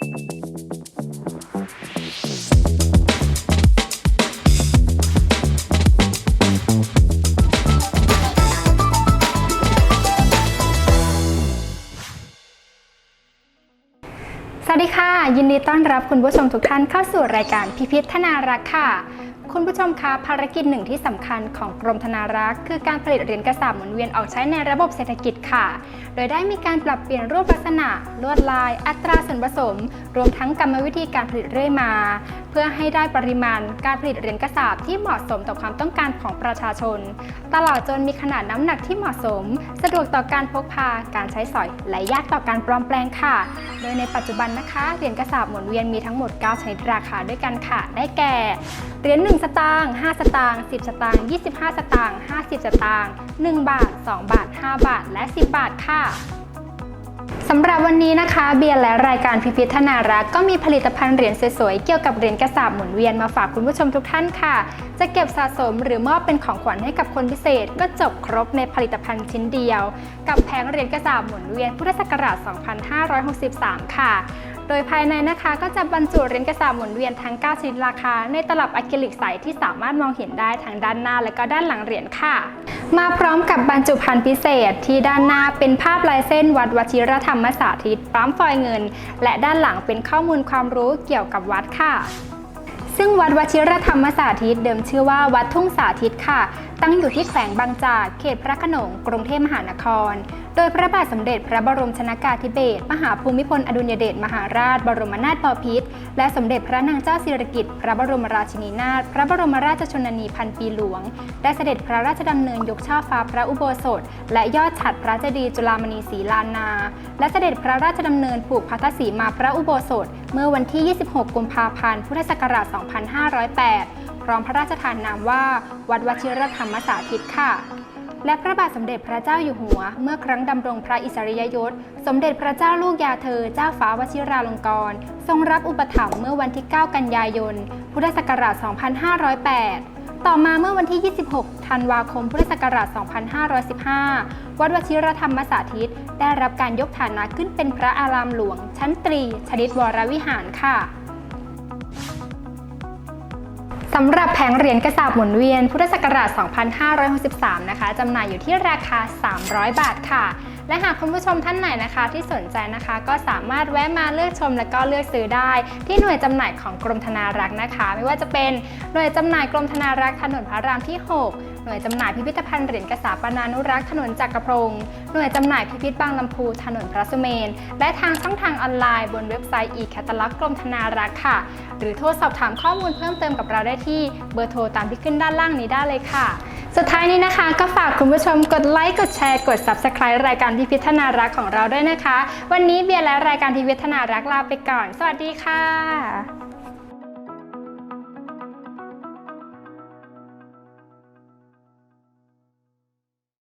สวัสดีค่ะ ยินดีต้อนรับคุณผู้ชมทุกท่านเข้าสู่รายการพิพิธนารักค่ะ คุณผู้ชมคะภารกิจหนึ่งที่สำคัญของกรมธนารักษ์คือการผลิตเหรียญกระสาบหมุนเวียนออกใช้ในระบบเศรษฐกิจค่ะ โดยได้มีการปรับเปลี่ยนรูปลักษณะ ลวดลาย อัตราส่วนผสม รวมทั้งกรรมวิธีการผลิตเรื่อยมา เพื่อให้ได้ปริมาณการผลิตเหรียญกระสาบที่เหมาะสมต่อความต้องการของประชาชน ตลอดจนมีขนาดน้ำหนักที่เหมาะสม สะดวกต่อการพกพา การใช้สอย และยากต่อการปลอมแปลงค่ะ โดยในปัจจุบันนะคะเหรียญกระสาบหมุนเวียนมีทั้งหมด 9 ชนิดราคาด้วยกันค่ะ ได้แก่เหรียญ1สตางค์ 5 สตางค์ 10 สตางค์ 25 สตางค์ 50 สตางค์ 1 บาท 2 บาท 5 บาท และ 10 บาทค่ะสำหรับวันนี้นะคะ เบียร์และรายการพิพิธนารักษ์ก็มีผลิตภัณฑ์เหรียญสวยๆ เกี่ยวกับเหรียญกระสาบหมุนเวียนมาฝากคุณผู้ชมทุกท่านค่ะ จะเก็บสะสมหรือมอบเป็นของขวัญให้กับคนพิเศษ ก็จบครบในผลิตภัณฑ์ชิ้นเดียว กับแผงเหรียญกระสาบหมุนเวียนพุทธศักราช 2563 ค่ะ โดยภายในนะคะก็จะบรรจุเหรียญกระสาบหมุนเวียนทั้ง 9 ชนิดราคา ในตลับอะคริลิกใสที่สามารถมองเห็นได้ทั้งด้านหน้าและก็ด้านหลังเหรียญค่ะ มาพร้อมกับบรรจุภัณฑ์พิเศษ ที่ด้านหน้าเป็นภาพลายเส้นวัดวชิรธรรมสาธิตปั๊มฟอยเงิน และด้านหลังเป็นข้อมูลความรู้เกี่ยวกับวัดค่ะ ซึ่งวัดวชิรธรรมสาธิตเดิมชื่อว่าวัดทุ่งสาธิตค่ะ ตั้งอยู่ที่แขวงบางจากเขตพระโขนงกรุงเทพมหานคร โดยพระบาทสมเด็จพระบรมชนากาธิเบศรมหาภูมิพลอดุลยเดชมหาราช บรมนาถบพิตรและสมเด็จพระนางเจ้าสิริกิติ์พระบรมราชินีนาถพระบรมราชชนนีพันปีหลวง ได้เสด็จพระราชดำเนินยกช่อฟ้าพระอุโบสถ และยอดฉัตรพระเจดีย์จุฬามณีศรีลานา และเสด็จพระราชดำเนินผูกพัทธสีมาพระอุโบสถ เมื่อวันที่ 26 กุมภาพันธ์พุทธศักราช2508 พร้อมพระราชทานนามว่า วัดวชิรธรรมสาธิตค่ะ และพระบาทสมเด็จพระเจ้าอยู่หัว เมื่อครั้งดำรงพระอิสริยยศ สมเด็จพระเจ้าลูกยาเธอเจ้าฟ้าวชิราลงกรณ์ทรงรับอุปถัมภ์เมื่อวันที่ 9 กันยายน พุทธศักราช 2508ต่อมาเมื่อวันที่ 26 ธันวาคม พุทธศักราช 2515 วัดวชิรธรรมสาธิต ได้รับการยกฐานะขึ้นเป็นพระอารามหลวง ชั้นตรี ชนิดวรวิหารค่ะ สำหรับแผงเหรียญกระสาบหมุนเวียน พุทธศักราช 2563 นะคะจำหน่ายอยู่ที่ราคา 300 บาทค่ะ และหากคุณผู้ชมท่านไหนนะคะที่สนใจนะคะก็สามารถแวะมาเลือกชมและก็เลือกซื้อได้ ที่หน่วยจำหน่ายของกรมธนารักษ์นะคะ ไม่ว่าจะเป็นหน่วยจำหน่ายกรมธนารักษ์ถนนพระรามที่ 6 หน่วยจำหน่ายพิพิธภัณฑ์เหรียญกระสาปนานุรักษ์ถนนจักรพงศ์หน่วยจำหน่ายพิพิธบางลำพูถนนพระสุเมน และทางช่องทางออนไลน์บนเว็บไซต์ e-catalog กรมธนารักษ์ค่ะ หรือโทรสอบถามข้อมูลเพิ่มเติมกับเราได้ที่เบอร์โทรตามที่ขึ้นด้านล่างนี้ได้เลยค่ะ สุดท้ายนี้นะคะ ก็ฝากคุณผู้ชมกดไลค์กดแชร์กด Subscribe รายการพิพิธนารักของเราด้วยนะคะ วันนี้เบียร์และรายการพิพิธนารักลาไปก่อน สวัสดีค่ะ